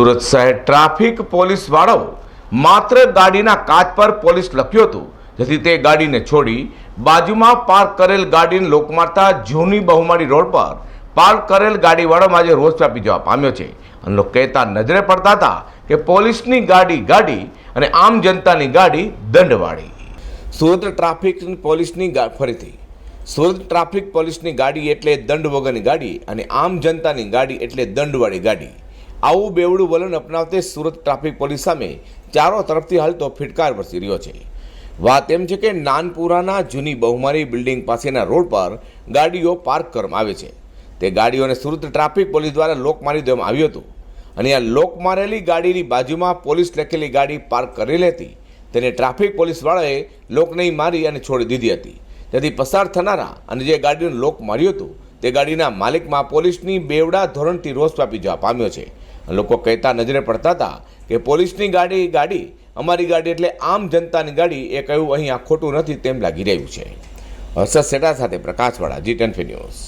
સુરત શહેર traffic police વાળાઓ માત્ર ગાડીના કાચ પર પોલીસ લખ્યું હતું, જેથી તે ગાડીને છોડી બાજુમાં પાર્ક કરેલ ગાડીને લોક મારતા જૂની બહુમાળી રોડ પર પાર્ક કરેલ ગાડીવાળામાં આજે રોષ વ્યાપી જવા પામ્યો છે. અને લોકો કહેતા નજરે પડતા હતા કે પોલીસની ગાડી ગાડી અને આમ જનતાની ગાડી દંડવાળી. સુરત ટ્રાફિક પોલીસની ફરીથી. સુરત ટ્રાફિક પોલીસની ગાડી એટલે દંડ વગરની ગાડી અને આમ જનતાની ગાડી એટલે દંડવાળી ગાડી. આવું બેવડું વલણ અપનાવતે સુરત ટ્રાફિક પોલીસ સામે ચારો તરફથી હાલ તો ફિટકાર વરસી રહ્યો છે. વાત એમ છે કે નાનપુરાના જૂની બહુમારી બિલ્ડિંગ પાસેના રોડ પર ગાડીઓ પાર્ક કરવામાં આવે છે. તે ગાડીઓને સુરત ટ્રાફિક પોલીસ દ્વારા લોક મારી દેવામાં આવ્યું હતું. અને આ લોક મારેલી ગાડીની બાજુમાં પોલીસ લખેલી ગાડી પાર્ક કરેલી હતી તેને ટ્રાફિક પોલીસવાળાએ લોકને મારી અને છોડી દીધી હતી. તેથી પસાર થનારા અને જે ગાડીનું લોક માર્યું હતું તે ગાડીના માલિકમાં પોલીસની બેવડા ધોરણથી રોષ વ્યાપી જવા પામ્યો છે. લોકો કહેતા નજરે પડતા હતા કે પોલીસની ગાડી ગાડી, અમારી ગાડી એટલે આમ જનતાની ગાડી એ કહ્યું અહીં આ ખોટું નથી તેમ લાગી રહ્યું છે. હર્ષદ સેટા સાથે પ્રકાશવાળા જી ટેન્ફી ન્યૂઝ.